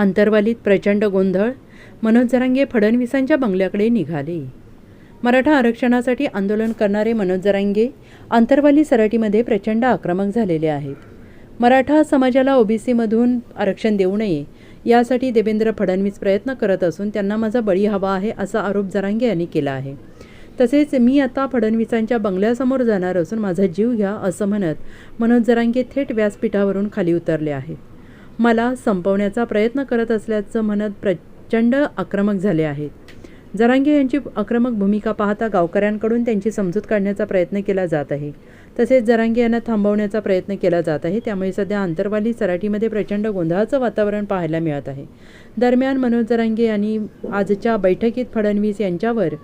आंतरवालीत प्रचंड गोंधळ मनोज जरांगे फडणवीसांच्या बंगल्याकडे निघाले. मराठा आरक्षणासाठी आंदोलन करणारे मनोज जरांगे आंतरवाली सराटीमध्ये प्रचंड आक्रमक झालेले आहेत. मराठा समाजाला ओबीसीमधून आरक्षण देऊ नये यासाठी देवेंद्र फडणवीस प्रयत्न करत असून त्यांना माझा बळी हवा आहे असा आरोप जरांगे यांनी केला आहे. तसेच मी आता फडणवीसांच्या बंगल्यासमोर जाणार असून माझा जीव घ्या असं म्हणत मनोज जरांगे थेट व्यासपीठावरून खाली उतरले आहेत. मला संपवण्याचा प्रयत्न करत असल्याचं म्हणत प्रचंड आक्रमक झाले आहेत. जरांगे यांची आक्रमक भूमिका पाहता गावकऱ्यांकडून त्यांची समजूत काढण्याचा प्रयत्न केला जात आहे. तसेच जरांगे यांना थांबवण्याचा प्रयत्न केला जात आहे. त्यामुळे सध्या आंतरवाली सराटीमध्ये प्रचंड गोंधळाचं वातावरण पाहायला मिळत आहे. दरम्यान मनोज जरांगे यांनी आजच्या बैठकीत फडणवीस यांच्यावर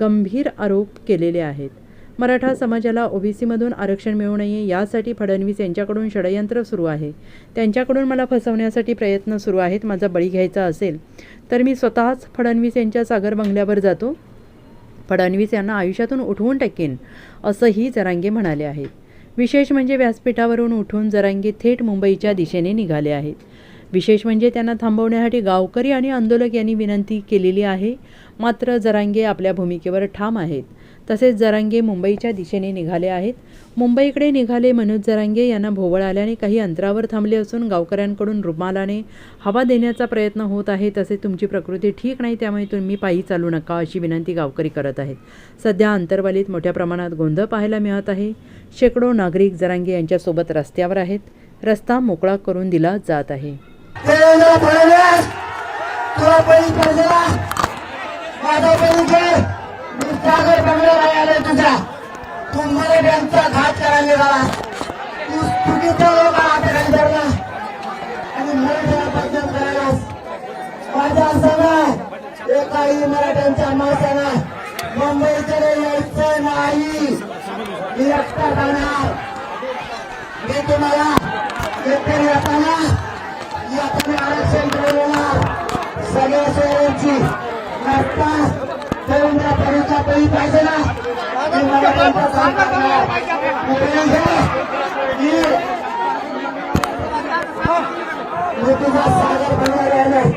गंभीर आरोप केलेले आहेत. मराठा समाजाला ओबीसीमधून आरक्षण मिळू नये यासाठी फडणवीस यांच्याकडून षडयंत्र सुरू आहे. त्यांच्याकडून मला फसवण्यासाठी प्रयत्न सुरू आहेत माझा बळी घ्यायचा असेल तर मी स्वतःच फडणवीस यांच्या सागर बंगल्यावर जातो. फडणवीस यांना आयुष्यातून उठवून टाकेन असंही जरांगे म्हणाले आहेत. विशेष म्हणजे व्यासपीठावरून उठून जरांगे थेट मुंबईच्या दिशेने निघाले आहेत. विशेष म्हणजे त्यांना थांबवण्यासाठी गावकरी आणि आंदोलक यांनी विनंती केलेली आहे मात्र जरांगे आपल्या भूमिकेवर ठाम आहेत. तसेच जरांगे मुंबईच्या दिशेने निघाले आहेत. मुंबईकडे निघाले मनोज जरांगे यांना भोवळ आल्याने काही अंतरावर थांबले असून गावकऱ्यांकडून रुमालाने हवा देण्याचा प्रयत्न होत आहे. तसे तुमची प्रकृती ठीक नाही त्यामुळे तुम्ही पायी चालू नका अशी विनंती गावकरी करत आहेत. सध्या अंतरवालीत मोठ्या प्रमाणात गोंधळ पाहायला मिळत आहे. शेकडो नागरिक जरांगे यांच्यासोबत रस्त्यावर आहेत. रस्ता मोकळा करून दिला जात आहे. माझा आलोय तुझा. तुम्हाला त्यांचा घात करायला झाला. तू चुकीचा लोक हाताखाली धरला आणि मराठ्याला बदनाम करायलास. माझ्या असताना एकाही मराठ्यांच्या माणसाला मुंबईकडे यायचं नाही. मी एकटा जाणार. मी तुम्हाला एकतरी येताना यातून आरक्षण मिळवणार. सगळ्या शहरांची रस्ता देवेंद्र फडणवीसचा बळी पाहिजे ना मी करणार. सागर बनणार आहे.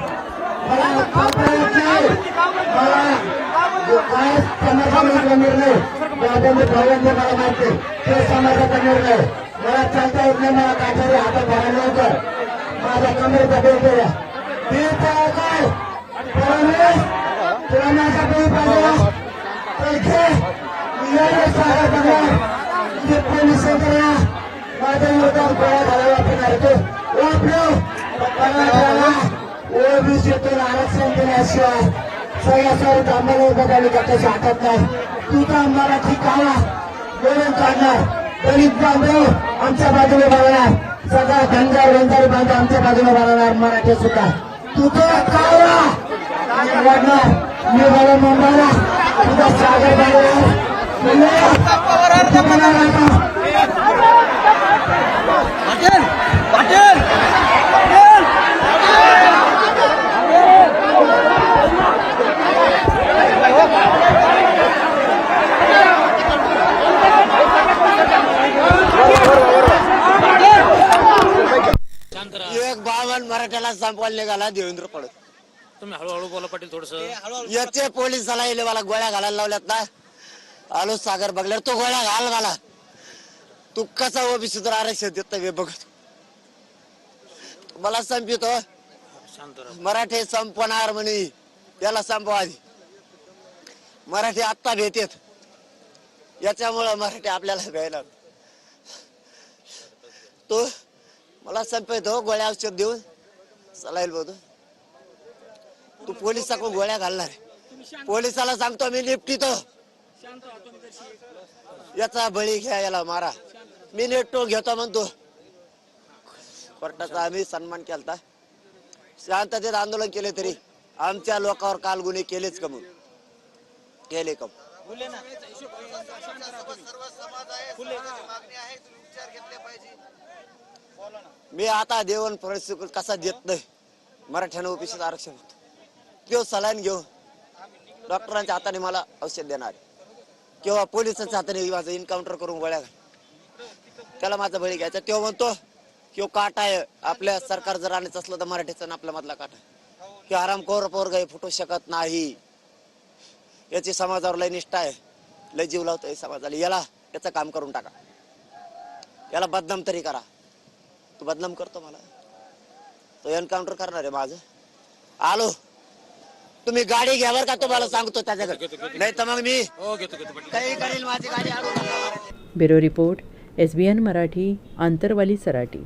मला मला काय समाजाचा निर्णय दादाने भावांचे मला माहिती ते समाजाचा निर्णय मला चालता येत नाही मला काठारी हातात भरायला होतं माझ्या कमरेचा बेल केला बिल काय काय फडणवीस तुला माझा पाहिजे तुझे माझ्या विरोधात घालायला आपण ओबीसीतून आरक्षण देण्याशिवाय. सगळ्या सर्व हातात नाही. तू तर मराठी काळा. बोलून काढणार. दलित बांधव आमच्या बाजूने बनवणार सगळा धंदा रोजगारी बांधव आमच्या बाजूने बनवणार मराठी सुद्धा. तू तर काळा. निवडणार मी बघा मुंबईला तुझा सागर पाटील पाटील पाटील. एक बावन मराठ्याला संपवायला निघाला देवेंद्र पडत तुम्ही हळूहळू बोला पाटील थोडस. याचे पोलिसाला येले मला गोळ्या घालायला लावल्यात ना. आलो सागर बघल्यावर तो गोळ्या घाल मला. तू कसा ओबीसी तर आरक्षण देत नाही हे बघत. मला संपितो शांत राहा. मराठी संपवणार म्हणे. याला संपवा आधी. मराठी आत्ता भेटेत. याच्यामुळं मराठी आपल्याला भेटणार. तो मला संपवतो गोळ्या औषध देऊन. चलाईल बोलतो. तू पोलिसाकडून गोळ्या घालणार आहे. पोलिसाला सांगतो मी निपटीतो याचा बळी घ्या याला मारा. मी नेटो घेतो म्हणतो. कोर्टाचा आम्ही सन्मान केलता. शांततेत आंदोलन केले तरी आमच्या लोकांवर काल गुन्हे केलेच कमून केले कम मी आता देवन परिस्थिती कसा देत नाही? मराठ्यानं ओबीसीचं आरक्षण होतं. किंवा सलाईन घेऊन डॉक्टरांच्या हाताने मला औषध देणार. किंवा पोलिसांच्या हाताने माझं इन्काउंटर करून गोळ्या त्याला माझा बळी घ्यायचा. तेव्हा म्हणतो किंवा काटा आहे. आपल्या सरकार जर आणायचं असलं तर मराठीचा आपल्या मधला काटा. आहे आरामखोर पोरग हे फुटू शकत नाही. याची समाजावर लय निष्ठा आहे. लय जीव लावतोय समाजाला. याला याचं काम करून टाका. याला बदनाम तरी करा. तू बदनाम करतो मला. तो एन्काउंटर करणार आहे माझं. आलो. तुम्ही गाडी घ्या बरं का तुम्हाला सांगतो त्याच्याकडे? नाही तर मग मी हो काही करेल माझी गाडी. Bureau report S B N Marathi Antarwali Sarati.